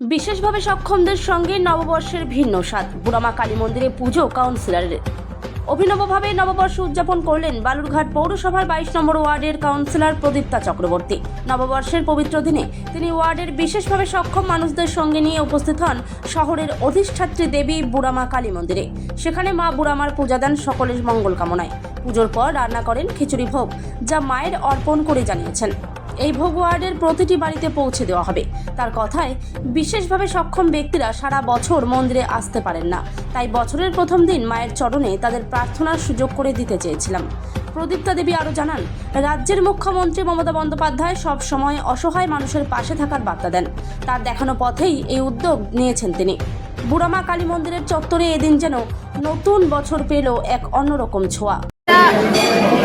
বিশেষভাবে সক্ষমদের সঙ্গে নববর্ষের ভিন্ন স্বাদ। বুড়ামা কালী মন্দিরে পুজো কাউন্সিলরের অভিনবভাবে নববর্ষ উদযাপন করলেন বালুরঘাট পৌরসভার বাইশ নম্বর ওয়ার্ডের কাউন্সিলর প্রদীপ্তা চক্রবর্তী। নববর্ষের পবিত্র দিনে তিনি ওয়ার্ডের বিশেষভাবে সক্ষম মানুষদের সঙ্গে নিয়ে উপস্থিত হন শহরের অধিষ্ঠাত্রী দেবী বুড়ামা কালী মন্দিরে। সেখানে মা বুড়ামার পূজা দেন সকলের মঙ্গল কামনায়। পুজোর পর রান্না করেন খিচুড়ি ভোগ, যা মায়ের অর্পণ করে জানিয়েছেন। এই ভোগ ওয়ার্ডের প্রতিটি বাড়িতে পৌঁছে দেওয়া হবে। তার কথায়, বিশেষভাবে সক্ষম ব্যক্তিরা সারা বছর মন্দিরে আসতে পারেন না। তাই বছরের প্রথম দিন মায়ের চরণে তাদের প্রার্থনার সুযোগ করে দিতে চেয়েছিলাম। প্রদীপ্তা দেবী আরও জানান, রাজ্যের মুখ্যমন্ত্রী মমতা বন্দ্যোপাধ্যায় সব সময় অসহায় মানুষের পাশে থাকার বার্তা দেন। তার দেখানো পথেই এই উদ্যোগ নিয়েছেন তিনি। বুড়ামা কালী মন্দিরের চত্বরে এদিন যেন নতুন বছর পেল এক অন্যরকম ছোঁয়া।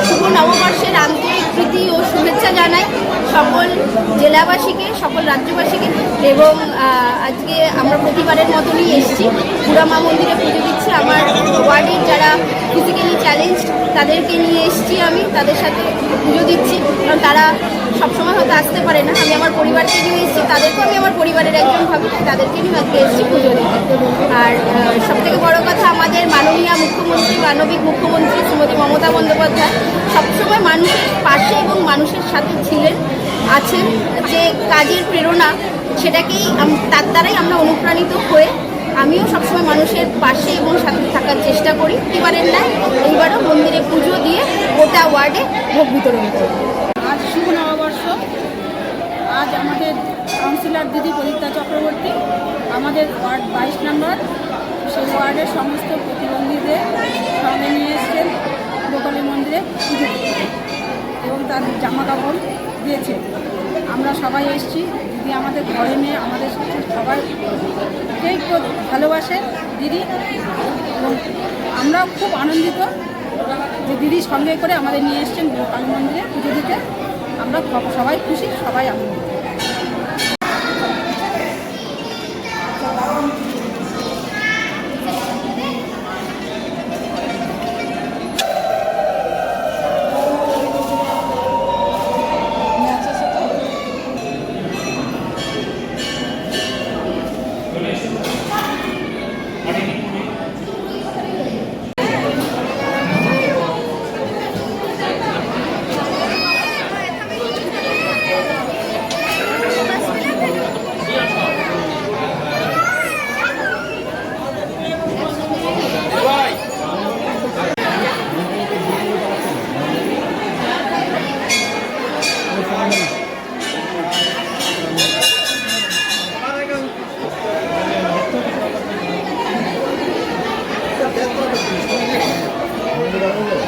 শুভ নববর্ষের আন্তরিক প্রীতি ও শুভেচ্ছা জানাই সকল জেলাবাসীকে, সকল রাজ্যবাসীকে এবং আজকে আমরা প্রতিবারের মতনই এসেছি। বুড়ামা মন্দিরে পুজো দিচ্ছি আমার ওয়ার্ডের যারা ফিজিক্যালি চ্যালেঞ্জ তাদেরকে নিয়ে এসেছি আমি, তাদের সাথে পুজো দিচ্ছি। কারণ তারা সবসময় হয়তো আসতে পারে না। আমি আমার পরিবারকে নিয়ে এসেছি, তাদেরকেও আমি আমার পরিবারের একজন ভাবি তাদেরকে নিয়ে আজকে এসেছি পুজো দিতে। আর সব মাননীয় মুখ্যমন্ত্রী, মানবিক মুখ্যমন্ত্রী শ্রীমতী মমতা বন্দ্যোপাধ্যায় সবসময় মানুষের পাশে এবং মানুষের সাথে ছিলেন, আছেন। যে কাজের প্রেরণা, সেটাকেই তার দ্বারাই আমরা অনুপ্রাণিত হয়ে আমিও সবসময় মানুষের পাশে এবং সাথে থাকার চেষ্টা করি। এবারের নাই এইবারও মন্দিরে পুজো দিয়ে গোটা ওয়ার্ডে ভোগ বিতরণ করি। আজ শুভ নববর্ষ। আজ আমাদের কাউন্সিলর দিদি প্রদীপ্তা চক্রবর্তী, আমাদের ওয়ার্ড বাইশ নম্বর, সেই ওয়ার্ডের সমস্ত প্রতিবন্ধীদের সঙ্গে নিয়ে এসছেন গোপালী মন্দিরে পুজো এবং তার জামা কাপড় দিয়েছে। আমরা সবাই এসেছি, দিদি আমাদের ঘরে নিয়ে আমাদের সবাইকেই খুব ভালোবাসে, দিদি। এবং আমরাও খুব আনন্দিত যে দিদির সঙ্গে করে আমাদের নিয়ে এসছেন কালী মন্দিরে পুজো দিতে। আমরা সবাই খুশি, সবাই আনন্দিত। over.